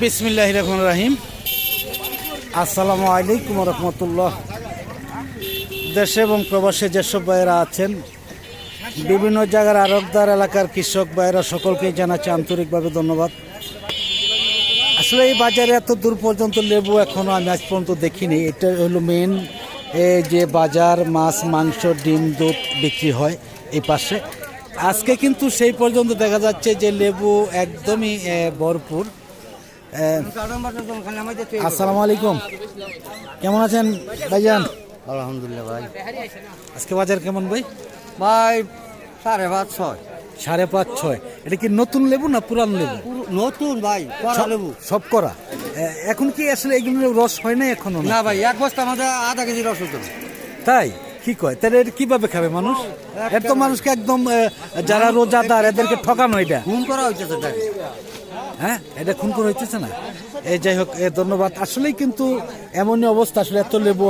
বিসমিল্লাহ রহমান রাহিম। আসসালামু আলাইকুম রহমতুল্লাহ। দেশে এবং প্রবাসে যেসব ভাইয়েরা আছেন, বিভিন্ন জায়গার আরবদার এলাকার কৃষক ভাইয়েরা সকলকেই জানাচ্ছি আন্তরিকভাবে ধন্যবাদ। আসলে এই বাজারে এত দূর পর্যন্ত লেবু এখনও আমি আজ পর্যন্ত দেখিনি। এটা হলো মেন যে বাজার, মাছ, মাংস, ডিম, দুধ বিক্রি হয় এই পাশে। আজকে কিন্তু সেই পর্যন্ত দেখা যাচ্ছে যে লেবু একদমই ভরপুর। আসসালামু আলাইকুম কেমন আছেন ভাইজান? আলহামদুলিল্লাহ ভাই। আজকে বাজার কেমন ভাই? ভাই সাড়ে পাঁচ ছয়। সাড়ে পাঁচ ছয়। এটা কি নতুন লেবু না পুরান লেবু? নতুন ভাই লেবু। সব করা এখন কি আসলে এগুলো রস হয় না এখনও? না ভাই এক বস্তা আমাদের আধা কেজি রস হতো। তাই? কি কয়? তাহলে এটা কীভাবে খাবে মানুষ? এর তো মানুষকে একদম যারা রোজাদার এদেরকে ঠকানো এটা। ঘুম করা হয়েছে হ্যাঁ? এটা খুন করে হইতেছে না? এই যাই হোক ধন্যবাদ। আসলেই কিন্তু এমনই অবস্থা। আসলে এত লেবু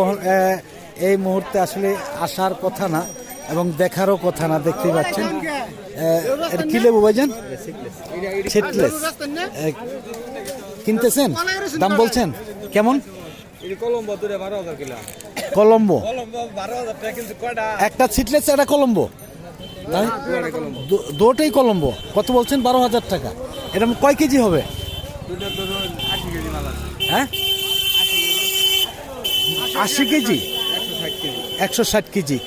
এই মুহূর্তে আসলে আসার কথা না এবং দেখারও কথা না দেখতেই পাচ্ছেন। কি লেবু ভাইজান? সিটলেস কিনতেছেন? দাম বলছেন? কেমন? কলম্বো দূরে বারো হাজার কিলো। কলম্বো। একটা সিটলেস একটা কলম্বো। তাই? দুটোই কলম্বো। কত বলছেন? বারো হাজার টাকা। এরকম কয় কেজি হবে? হ্যাঁ? আশি কেজি? একশো ষাট কেজি।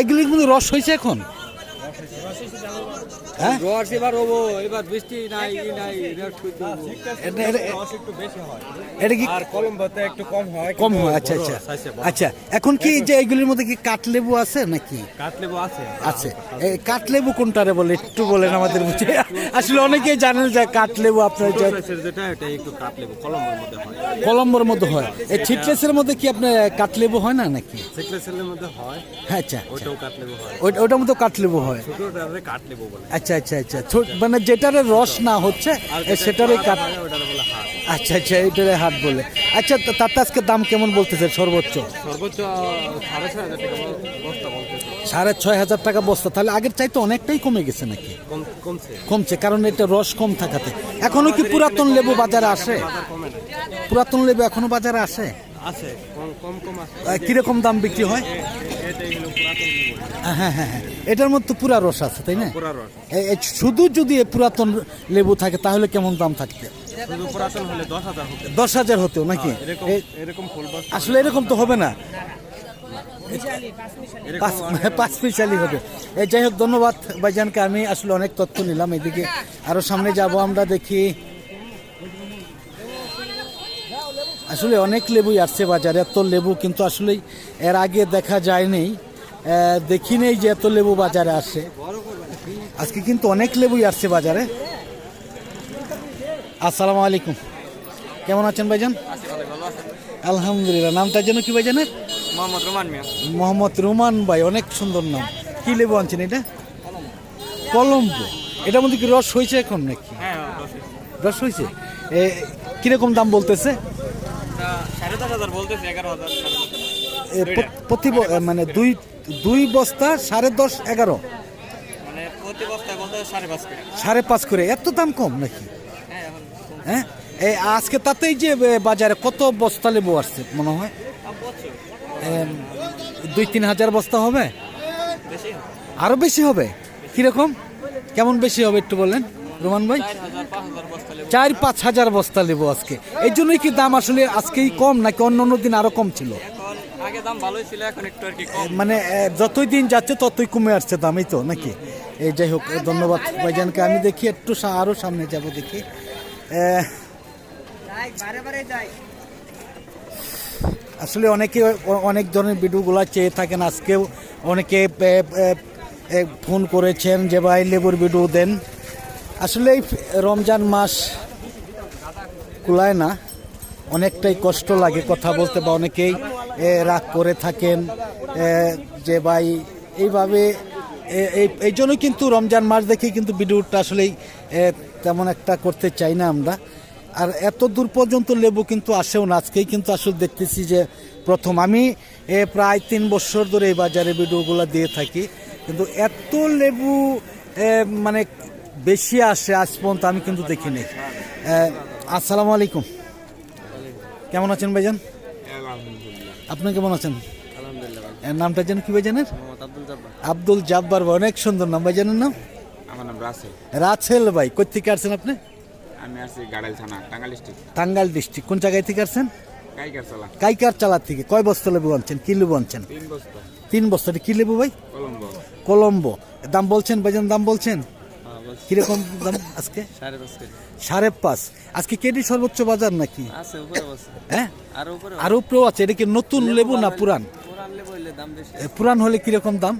এগুলির কিন্তু রস হয়েছে এখন? হ্যাঁ? রস এবার হব এবার বৃষ্টি নাই ই নাই রেট করতে হব। এটা- এটা- রস একটু বেশি হয়। এটা কি আর কলম্বোতে একটু কম হয় কম হয় আচ্ছা আচ্ছা। আচ্ছা এখন কি যে এগুলির মধ্যে কি কাঠলেবু আছে নাকি? কাঠলেবু আছে। আছে। এই কাঠলেবু কোনটারে বলে? একটু বলেন আমাদের বুঝে। আসলে অনেকেই জানেন যে কাঠলেবু আপনার যেটা এটা একটু কলম্বোর মধ্যে হয়। কলম্বোর মধ্যে হয়। এই ছিটলেসের মধ্যে কি আপনার কাঠলেবু হয় না নাকি? সিকলেসেলের মধ্যে হয়। হ্যাঁ আচ্ছা। ওইটাও কাঠলেবু হয়। ওই- ওইটার মধ্যে কাঠলেবু হয়। ছোটটারে কাঠলেবু বলে। আচ্ছা আচ্ছা আচ্ছা ছো- মানে যেটারে রস না হচ্ছে সেটারই কাঠ আচ্ছা আচ্ছা এইটারে হাট বলে। আচ্ছা তাতে আজকে দাম কেমন বলতেছে সর্বোচ্চ? সর্বোচ্চ সাড়ে ছয় হাজার টাকা বস্তা তাহলে আগের চাইতে অনেকটাই কমে গেছে নাকি? কমছে। কারণ এটা রস কম থাকাতে। এখনও কি পুরাতন লেবু বাজারে আসে? পুরাতন লেবু এখনও বাজারে আসে? আছে কম কম কম আছে। কীরকম দাম বিক্রি হয়? হ্যাঁ হ্যাঁ হ্যাঁ হ্যাঁ। এটার মধ্যে পুরা রস আছে তাই না? পুরা রস। এ- এ শুধু যদি পুরাতন লেবু থাকে তাহলে কেমন দাম থাকবে? শুধু পুরাতন হলে দশ হাজার হতো হতেও নাকি? এরকম এ- এরকম ফুল বস আসলে এরকম তো হবে না। পাঁচ পাঁচ পিসালি হবে। এই যাই হোক ধন্যবাদ ভাইজানকে। আমি আসলে অনেক তথ্য নিলাম। এদিকে আরও সামনে যাব আমরা দেখি আসলে অনেক লেবুই আসছে বাজারে এত লেবু কিন্তু আসলেই এর আগে দেখা যায়নি। দেখি নেই যে এত লেবু বাজারে আসে। আজকে কিন্তু অনেক লেবুই আসছে বাজারে। আসসালামু আলাইকুম। কেমন আছেন ভাইজান? আলহামদুলিল্লাহ নামটা যেন কি ভাইজানের? মোহাম্মদ রোমান মিয়া। মোহাম্মদ রোমান ভাই অনেক সুন্দর নাম। কি লেবু আনছেন এটা? কলম্বো। এটার মধ্যে কি রস হয়েছে এখন নাকি? হ্যাঁ রস হয়েছে। কীরকম দাম বলতেছে? সাড়ে দশ হাজার বলতেছে এগারো হাজার এ, প- প্রতি মানে দুই দুই বস্তা সাড়ে দশ এগারো? মানে প্রতি বস্তায় বলতে সাড়ে পাঁচ করে। সাড়ে পাঁচ করে এত দাম কম নাকি? হ্যাঁ হ্যাঁ? এই আজকে তাতেই যে বাজারে কত বস্তা লেবু আসছে মনে হয়? দুই তিন হাজার বস্তা হবে? বেশি আরও বেশি হবে? কীরকম? কেমন বেশি হবে একটু বলেন রোমান ভাই? চার পাঁচ হাজার বস্তা লেবু লেবু আজকে। এই জন্যই কি দাম আসলে আজকেই কম নাকি অন্য অন্য দিন আরও কম ছিল? দাম মানে যতই দিন যাচ্ছে ততই কমে আসছে দামই তো নাকি? এই যাই হোক ধন্যবাদ ভাইজানকে। আমি দেখি একটু সা- আরও সামনে যাব দেখি। আসলে অনেকে অনেক ধরনের ভিডিওগুলো চেয়ে থাকেন। আজকেও অনেকে ফোন করেছেন যে ভাই লেবুর ভিডিও দেন। আসলে এই রমজান মাস কুলায় না। অনেকটাই কষ্ট লাগে কথা বলতে বা অনেকেই রাগ করে থাকেন যে ভাই, এইভাবে এই জন্য কিন্তু রমজান মাস দেখে কিন্তু ভিডিওটা আসলেই তেমন একটা করতে চাই না আমরা। আর এত দূর পর্যন্ত লেবু কিন্তু আসেও না। আজকেই কিন্তু আসলে দেখতেছি যে প্রথম আমি প্রায় তিন বছর ধরে এই বাজারে ভিডিওগুলো দিয়ে থাকি। কিন্তু এত লেবু মানে বেশি আসে আজ পর্যন্ত আমি কিন্তু দেখিনি। আসসালামু আলাইকুম। কেমন আছেন ভাইজান? আপনি কেমন আছেন? এর নামটা যেন কি ভাইজানের? আব্দুল জাব্বার। ভাই, অনেক সুন্দর নাম। ভাইজানের নাম? আমার নাম রাসেল। রাছেল ভাই কোথা থেকে আসছেন আপনি? আমি আসছি গাড়াইল থানা টাঙ্গাল ডিস্ট্রিক্ট। টাঙ্গাইল ডিস্ট্রিক্ট। কোন জায়গায় থেকে আসছেন? কাইকার চালা। থেকে। কয় বস্তা লেবু আনছেন? কি লেবু আনছেন? তিন বস্তা। তিন বস্তাটা কি লেবু ভাই? কলম্বো। কলম্বো। দাম বলছেন ভাইজান দাম বলছেন? কীরকম দাম আজকে? সাড়ে পাঁচ আজকে কেডি সর্বোচ্চ বাজার নাকি? হ্যাঁ? আর উপরেও আছে। এটা কি নতুন লেবু না পুরান? পুরান হলে কীরকম দাম?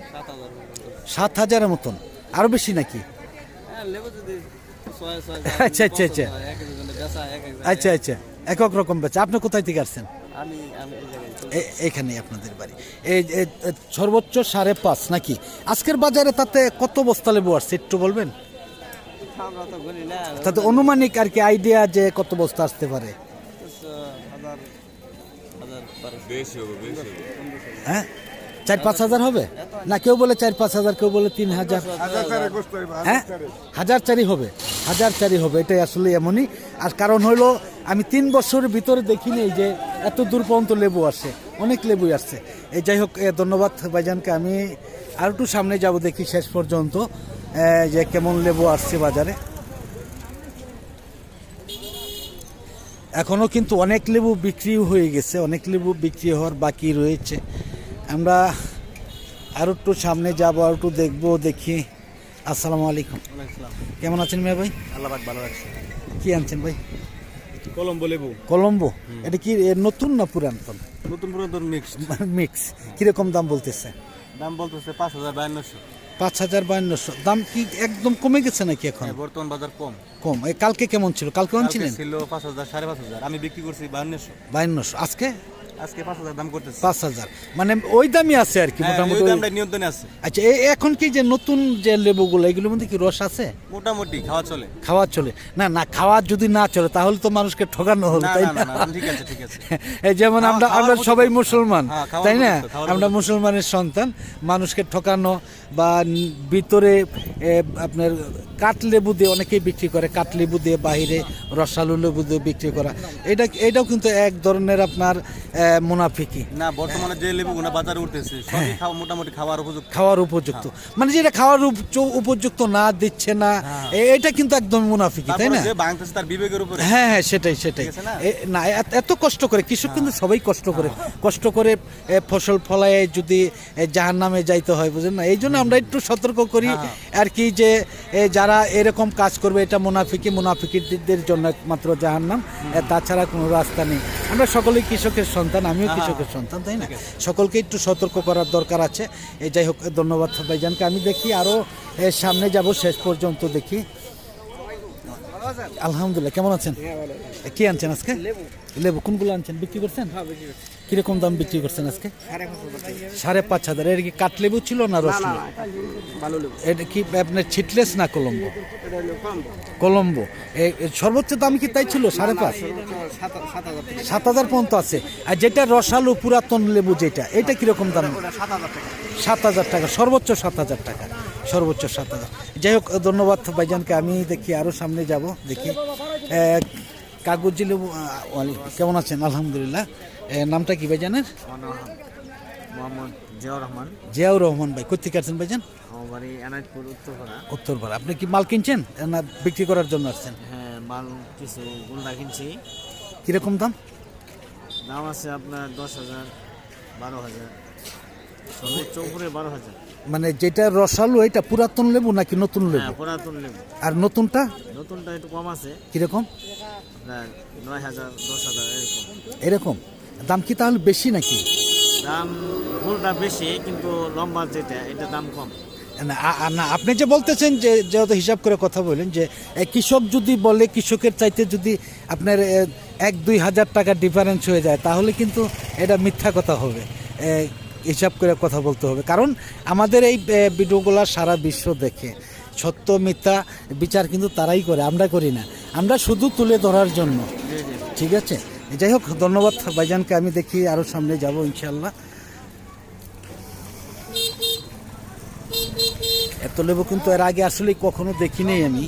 সাত হাজারের মতন। আরও বেশি নাকি? ছয় ছয় আচ্ছা, আচ্ছা, আচ্ছা। এক এক আচ্ছা আচ্ছা। রকম বেচা। আপনি কোথায় থেকে আসছেন? এখানেই আপনাদের বাড়ি। এই সর্বোচ্চ সাড়ে পাঁচ নাকি? আজকের বাজারে তাতে কত বস্তা লেবু আসছে একটু বলবেন? তাতে অনুমানিক আর কি আইডিয়া যে কত বস্তা আসতে পারে। হাজার হাজার বারোশো বেশি হবে বেশি হবে। হ্যাঁ? চার পাঁচ হাজার হবে? না কেউ বলে চার পাঁচ হাজার কেউ বলে তিন হাজার। হ্যাঁ? হাজার চারি হবে হাজার চারি হবে এটাই আসলে এমনই। আর কারণ হলো আমি তিন বছরের ভিতরে দেখিনি যে এত দূর পর্যন্ত লেবু আসে অনেক লেবুই আসছে। এই যাই হোক ধন্যবাদ ভাইজানকে আমি আর একটু সামনে যাব দেখি শেষ পর্যন্ত। যে কেমন লেবু আসছে বাজারে। এখনও কিন্তু অনেক লেবু বিক্রি হয়ে গেছে অনেক লেবু বিক্রি হওয়ার বাকি রয়েছে। আমরা আর একটু সামনে যাব আর একটু দেখব দেখি। আসসালামু আলাইকুম। কেমন আছেন মিয়া ভাই? আল্লাহ ভালো রাখছে কি আনছেন ভাই? কলম্বো লেবু। কলম্বো? এটা কি নতুন না পুরাতন? নতুন পুরাতন মিক্স মিক্স কীরকম দাম বলতেছে? দাম বলতেছে পাঁচ হাজার বায়ান্নশো। পাঁচ হাজার বায়ান্নশো। দাম কি একদম কমে গেছে নাকি এখন? বর্তমান বাজার কম। কম। এই কালকে কেমন ছিল? কালকে আনছিলেন ছিল পাঁচ হাজার সাড়ে পাঁচ হাজার। আমি বিক্রি করছি বায়ান্নশো। বায়ান্নশো। আজকে? আজকে পাঁচ হাজার দাম করতেছি। পাঁচ হাজার। মানে ওই দামই আছে আর কি হ্যাঁ, মোটামুটি ওই দামটা নিয়ন্ত্রণে আছে। আচ্ছা এখন কি যে নতুন যে লেবুগুলো এগুলোর মধ্যে কি রস আছে? মোটামুটি খাওয়া চলে। খাওয়া চলে। না না খাওয়া যদি না চলে তাহলে তো মানুষকে ঠকানো হলো তাই না না? না না, ঠিক আছে ঠিক আছে। এই যেমন আমরা আমরা সবাই মুসলমান হ্যাঁ, তাই না? আমরা মুসলমানের সন্তান মানুষকে ঠকানো বা ভিতরে আপনার কাঠ লেবু দিয়ে অনেকেই বিক্রি করে কাঠ লেবু দিয়ে বাহিরে রসালু লেবু দিয়ে বিক্রি করা। এটা এটাও কিন্তু এক ধরনের আপনার মুনাফিকি। না বর্তমানে যে লেবুগুলো বাজারে উঠতেছে সবই খাওয়া মোটামুটি খাওয়ার উপযুক্ত। খাওয়ার উপযুক্ত। মানে যেটা খাওয়ার উপযুক্ত না দিচ্ছে না এটা কিন্তু একদম মুনাফিকি তাই না? বাংলাদেশ তার বিবেকের উপরে। হ্যাঁ হ্যাঁ সেটাই সেটাই। না? এত- কষ্ট করে কৃষক কিন্তু সবাই কষ্ট করে। কষ্ট করে ফসল ফলায় যদি জাহান নামে যাইতে হয় বুঝলেন না? এই জন্য আমরা একটু সতর্ক করি আর কি যে যারা এরকম কাজ করবে এটা মুনাফিকি মুনাফিকিদের জন্য একমাত্র জাহান নাম তাছাড়া কোনো রাস্তা নেই। আমরা সকলেই কৃষকের সন্তান আমিও কৃষকের সন্তান তাই না? সকলকে একটু সতর্ক করার দরকার আছে। এই যাই হোক ধন্যবাদ ভাইজানকে। আমি দেখি আরও সামনে যাব শেষ পর্যন্ত দেখি। আলহামদুলিল্লাহ কেমন আছেন? কি আনছেন আজকে? লেবু। কোনগুলো আনছেন? বিক্রি করছেন? কীরকম দাম বিক্রি করছেন আজকে? সাড়ে পাঁচ হাজার এর কি কাঠ লেবু ছিল না রস? এটা কি আপনার ছিটলেস না কলম্বো? কলম্বো। সর্বোচ্চ দাম কি তাই ছিল? সাড়ে পাঁচ? সাত হাজার পর্যন্ত আছে। আর যেটা রসালো পুরাতন লেবু যেটা এটা কীরকম দাম? সাত হাজার টাকা। সর্বোচ্চ সাত হাজার টাকা সর্বোচ্চ সাত হাজার। যাই হোক ধন্যবাদ ভাইজানকে আমি দেখি আরও সামনে যাব দেখি। কাগজি লেবু কেমন আছেন? আলহামদুলিল্লাহ। নামটা কি মোহাম্মদ জিয়াউর রহমান। ভাই কোথেকে আছেন ভাইজান? উত্তরপাড়া। উত্তরপাড়া। আপনি কি মাল কিনছেন না বিক্রি করার জন্য আসছেন? হ্যাঁ মাল কিছু গুন্ডা কিনছি। কীরকম দাম? দাম আছে আপনার দশ হাজার বারো হাজার। সর্বোচ্চ উপরে বারো হাজার। মানে যেটা রসালো এটা পুরাতন লেবু নাকি নতুন লেবু? হ্যাঁ পুরাতন লেবু। আর নতুনটা? নতুনটা একটু কম আছে। কীরকম? নয় হাজার দশ হাজার এরকম। এরকম? দাম কি তাহলে বেশি নাকি? দাম ফুলটা বেশি কিন্তু লম্বা যেটা এটা দাম কম। না আপনি যে বলতেছেন যে যেহেতু হিসাব করে কথা বলেন যে কৃষক যদি বলে কৃষকের চাইতে যদি আপনার এক দুই হাজার টাকা ডিফারেন্স হয়ে যায় তাহলে কিন্তু এটা মিথ্যা কথা হবে। হিসাব করে কথা বলতে হবে। কারণ আমাদের এই ভিডিওগুলো সারা বিশ্ব দেখে। সত্য, মিথ্যা, বিচার কিন্তু তারাই করে, আমরা করি না। আমরা শুধু তুলে ধরার জন্য। ঠিক আছে? যাই হোক, ধন্যবাদ ভাইজানকে, আমি দেখি আরও সামনে যাব ইনশাল্লাহ এত লেবু কিন্তু এর আগে আসলে কখনো দেখি নাই আমি।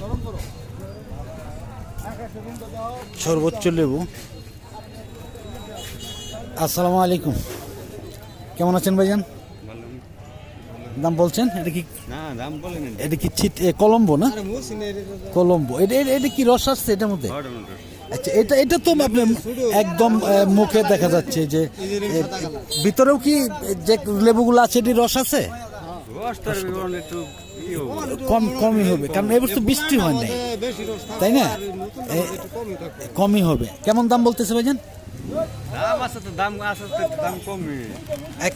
সর্বোচ্চ লেবু। আসসালামু আলাইকুম। কেমন আছেন ভাইজান? দাম বলছেন? এটা কি না দাম বলেন এটা কি এ, কলম্বো না? কলম্বো। এটা এটা- কি রস আসছে এটার মধ্যে? আচ্ছা এটা এটা তো আপনার একদম মুখে দেখা যাচ্ছে যে ভিতরেও কি যে লেবুগুলো আছে এটি রস আছে? কম কমই হবে কারণ এবার তো বৃষ্টি হয় নাই। তাই না? কমই হবে। কেমন দাম বলতেছে ভাইজান? দাম আছে তো দাম আছে তো দাম কমই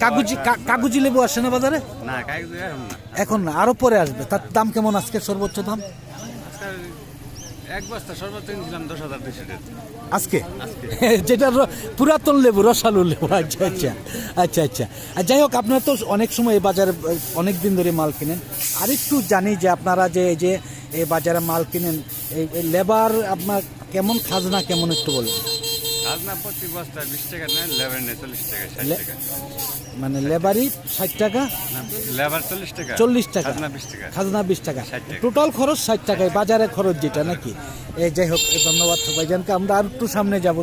কাগজি কাগজি লেবু আসে না বাজারে? না এখন না। এখন না আরও পরে আসবে। তার দাম কেমন আজকে সর্বোচ্চ দাম? এক বস্তা সর্বোচ্চ ছিলাম দশ হাজার দুশো আজকে? যেটা পুরাতন লেবু রসালু লেবু। আচ্ছা আচ্ছা আচ্ছা আচ্ছা। আর যাই হোক আপনারা তো অনেক সময় এই বাজারে অনেক দিন ধরে মাল কিনেন। আর একটু জানি যে আপনারা যে এই যে এই বাজারে মাল কিনেন এই এই লেবার আপনার কেমন খাজনা কেমন একটু বলুন। আজ না প্রতি বস্তা বিশ টাকা নেয় লেবার নেয় চল্লিশ টাকা ষাট টাকা। মানে লেবারই ষাট টাকা লেবার চল্লিশ টাকা চল্লিশ টাকা খাজনা বিশ টাকা। খাজনা বিশ টাকা। টোটাল খরচ ষাট টাকায় বাজারে খরচ যেটা নাকি? এই যাই হোক ধন্যবাদ ভাইজানকে আমরা আর একটু সামনে যাব।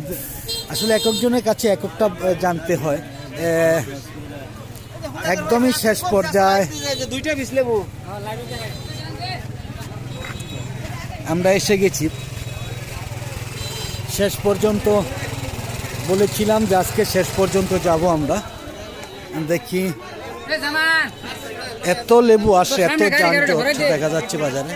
আসলে এক একজনের কাছে এক একটা জানতে হয়। একদমই শেষ পর্যায়ে। দুইটা বিশ লেবু। আমরা এসে গেছি। শেষ পর্যন্ত বলেছিলাম যে আজকে শেষ পর্যন্ত যাব আমরা। দেখি এত লেবু আসে, এত যানজট দেখা যাচ্ছে বাজারে।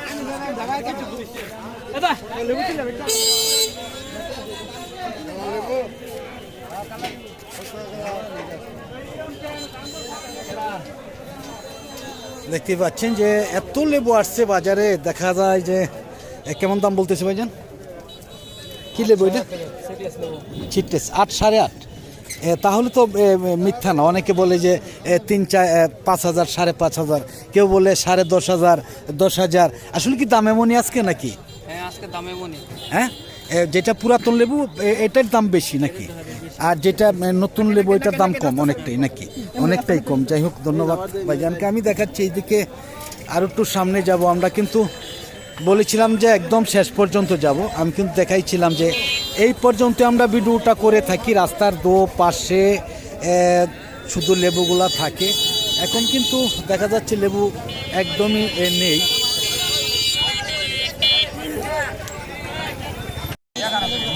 দেখতে পাচ্ছেন যে এত লেবু আসছে বাজারে, দেখা যায় যে কেমন দাম বলতেছে ভাইজান? কি লেবু এটা? আট সাড়ে আট। তাহলে তো মিথ্যা না। অনেকে বলে যে তিন চার পাঁচ হাজার সাড়ে পাঁচ হাজার। কেউ বলে সাড়ে দশ হাজার দশ হাজার। আসলে কি দাম এমনই আজকে নাকি? হ্যাঁ আজকে দামে হ্যাঁ? যেটা পুরাতন লেবু এটার দাম বেশি নাকি? আর যেটা নতুন লেবু এটার দাম কম অনেকটাই নাকি? অনেকটাই কম। যাই হোক ধন্যবাদ ভাইজানকে। আমি দেখাচ্ছি এইদিকে। আর একটু সামনে যাব আমরা কিন্তু বলেছিলাম যে একদম শেষ পর্যন্ত যাব। আমি কিন্তু দেখাইছিলাম যে এই পর্যন্ত আমরা ভিডিওটা করে থাকি, রাস্তার দো পাশে শুধু লেবুগুলা থাকে। এখন কিন্তু দেখা যাচ্ছে লেবু একদমই নেই।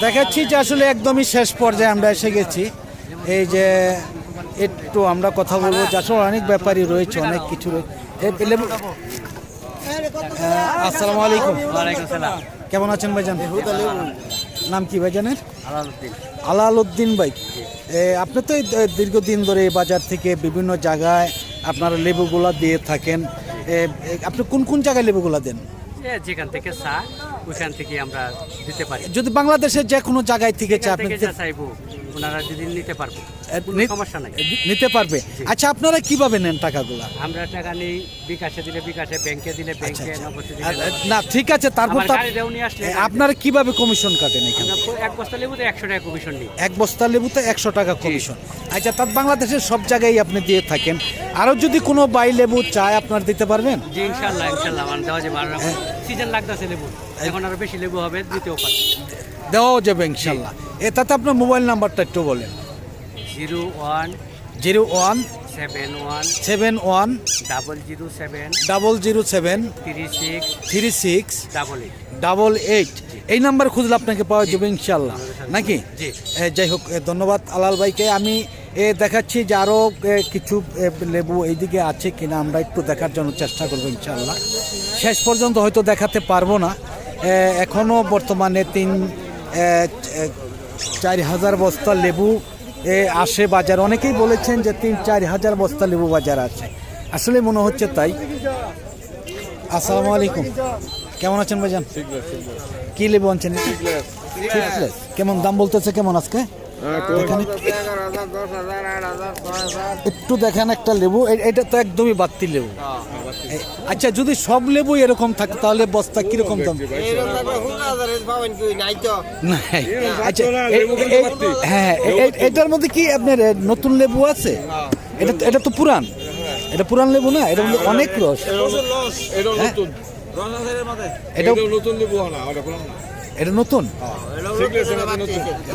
দেখাচ্ছি যে আসলে একদমই শেষ পর্যায়ে আমরা এসে গেছি। এই যে একটু আমরা কথা বলব যে আসলে অনেক ব্যাপারই রয়েছে, অনেক কিছু রয়েছে লেবু আসসালামু আলাইকুম। কেমন আছেন ভাইজান? নাম কি ভাইজানের? আলাউদ্দিন আলাল উদ্দিন ভাই আপনি তো দীর্ঘদিন ধরে বাজার থেকে বিভিন্ন জায়গায় আপনারা লেবুগুলা দিয়ে থাকেন। আপনি কোন কোন জায়গায় লেবুগুলা দেন? যেখান থেকে চা ওইখান থেকে আমরা দিতে পারি। যদি বাংলাদেশের যে কোনো জায়গায় থেকে চা আপনি চাইব। ওনারা যদি নিতে পারব সমস্যা নাই। নিতে পারবে। আচ্ছা আপনারা কীভাবে নেন টাকাগুলা? আমরা টাকা নেই বিকাশে দিলে বিকাশে ব্যাংকে দিলে আচ্ছা, ব্যাংকে আচ্ছা। না ঠিক আছে তারপর আপনারা কীভাবে কমিশন কাটেন এখানে? এক বস্তা লেবুতে একশো টাকা কমিশন নিই। এক বস্তা লেবুতে একশো টাকা কমিশন আচ্ছা তার বাংলাদেশের সব জায়গায় আপনি দিয়ে থাকেন। আরও যদি কোনো বাই লেবু চায় আপনার দিতে পারবেন? জি ইনশাল্লাহ ইনশাল্লাহ আমার দেওয়া যাবে। আর হ্যাঁ। সিজন লাগতেছে লেবু। এখন আরও বেশি লেবু হবে দিতেও পারি দেওয়াও যাবে ইনশাল্লাহ। এ তাতে আপনার মোবাইল নাম্বারটা একটু বলেন। Zero one zero one seven one seven one double zero seven double zero seven three six three six double eight. Double eight. এই নাম্বার খুঁজলে আপনাকে পাওয়া যাবে ইনশাল্লাহ। নাকি? যাই হোক ধন্যবাদ আলাল ভাইকে। আমি এ দেখাচ্ছি যে আরও কিছু লেবু এইদিকে আছে কিনা আমরা একটু দেখার জন্য চেষ্টা করব ইনশাল্লাহ। শেষ পর্যন্ত হয়তো দেখাতে পারব না। এখনও বর্তমানে তিন চার হাজার বস্তা লেবু এ, আসে বাজার। অনেকেই বলেছেন যে তিন চার হাজার বস্তা লেবু বাজার আছে। আসলে মনে হচ্ছে তাই। আসসালামু আলাইকুম। কেমন আছেন ভাইজান? কি লেবু আনছেন। কেমন? দাম বলতেছে কেমন আজকে? একটু। দেখেন। একটা লেবু। এটা তো একদমই বাত্তি লেবু। আচ্ছা যদি সব লেবু এরকম থাকে তাহলে বস্তা কীরকম দাম? আচ্ছা হ্যাঁ এটার মধ্যে কি আপনার নতুন লেবু আছে? এটা এটা তো পুরান। এটা পুরান লেবু না? এটা মধ্যে অনেক রস। এটা হ্যাঁ? নতুন। এটা নতুন লেবু না। এটা নতুন?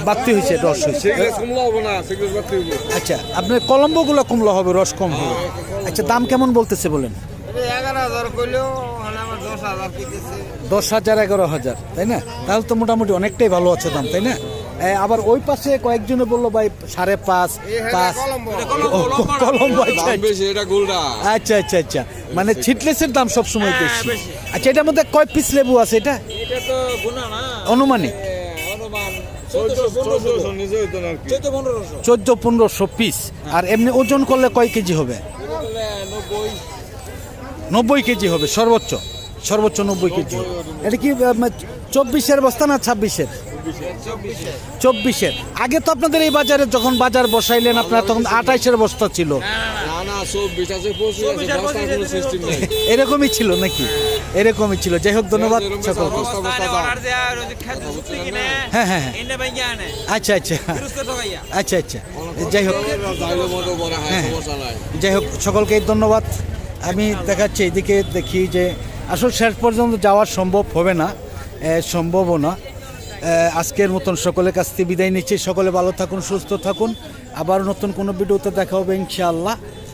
বাড়তি হয়েছে রস হয়েছে। আচ্ছা আপনার কলম্বোগুলো কমলা হবে রস কম হবে। আচ্ছা দাম কেমন বলতেছে বলেন? দশ হাজার এগারো হাজার তাই না? তাহলে তো মোটামুটি অনেকটাই ভালো আছে দাম তাই না? আবার ওই পাশে কয়েকজনে বলল ভাই সাড়ে পাঁচ পাঁচ। ও, কলম্বো আচ্ছা, গোলটা আচ্ছা আচ্ছা আচ্ছা। মানে ছিটলেসের দাম সবসময় বেশি। আচ্ছা এটার মধ্যে কয় পিস লেবু আছে এটা? অনুমানিক। চোদ্দ পনেরোশো। পিস আর এমনি ওজন করলে কয় কেজি হবে? নব্বই। কেজি হবে সর্বোচ্চ। সর্বোচ্চ নব্বই কেজি এটা কি চব্বিশের বস্তা না ছাব্বিশের? চব্বিশের। আগে তো আপনাদের এই বাজারে যখন বাজার বসাইলেন আপনার তখন আঠাইশের বস্তা ছিল। চব্বিশ আছে পঁচিশ আছে সিস্টেম নেই। এরকমই ছিল নাকি? এরকমই ছিল। যাই হোক ধন্যবাদ সকলকে। হ্যাঁ হ্যাঁ হ্যাঁ। আচ্ছা আচ্ছা। আচ্ছা আচ্ছা। যাই হোক। হয় হ্যাঁ। যাই হোক সকলকে ধন্যবাদ। আমি দেখাচ্ছি এদিকে দেখি যে আসল শেষ পর্যন্ত যাওয়া সম্ভব হবে না সম্ভবও না। আজকের মতন সকলের কাছ থেকে বিদায় নিচ্ছি। সকলে ভালো থাকুন সুস্থ থাকুন। আবার নতুন কোনো ভিডিওতে দেখা হবে ইনশাআল্লাহ।